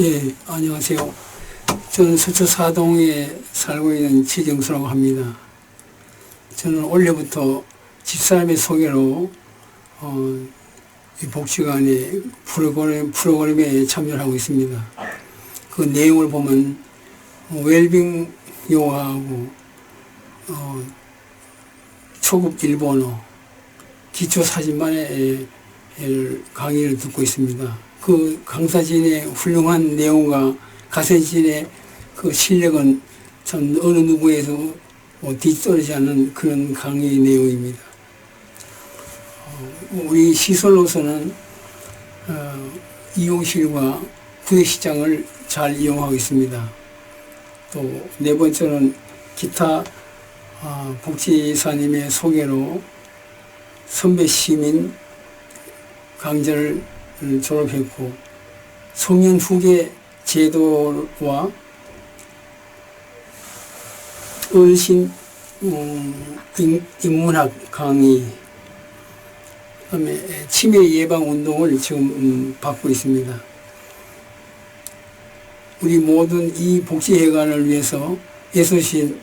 네, 안녕하세요. 저는 서초 사동에 살고 있는 최정수라고 합니다. 저는 올해부터 집사람의 소개로 어, 이 복지관의 프로그램, 프로그램에 참여를 하고 있습니다. 그 내용을 보면 어, 웰빙 요하고 어, 초급 일본어, 기초 사진만의 강의를 듣고 있습니다. 그 강사진의 훌륭한 내용과 가세진의 그 실력은 참 어느 누구에도 뭐 뒤떨어지지 않는 그런 강의 내용입니다. 어, 우리 시설로서는 어, 이용실과 구내시장을 잘 이용하고 있습니다. 또 네 번째는 기타 아, 복지사님의 소개로 선배 시민 강좌를 졸업했고 소년 후계 제도와 어르신 음, 인- 인문학 강의 그다음에 치매 예방 운동을 지금 음, 받고 있습니다. 우리 모든 이 복지회관을 위해서 애쓰신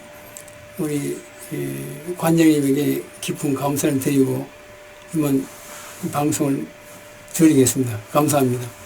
우리 예, 관장님에게 깊은 감사를 드리고 이만 이 방송을 드리겠습니다. 감사합니다.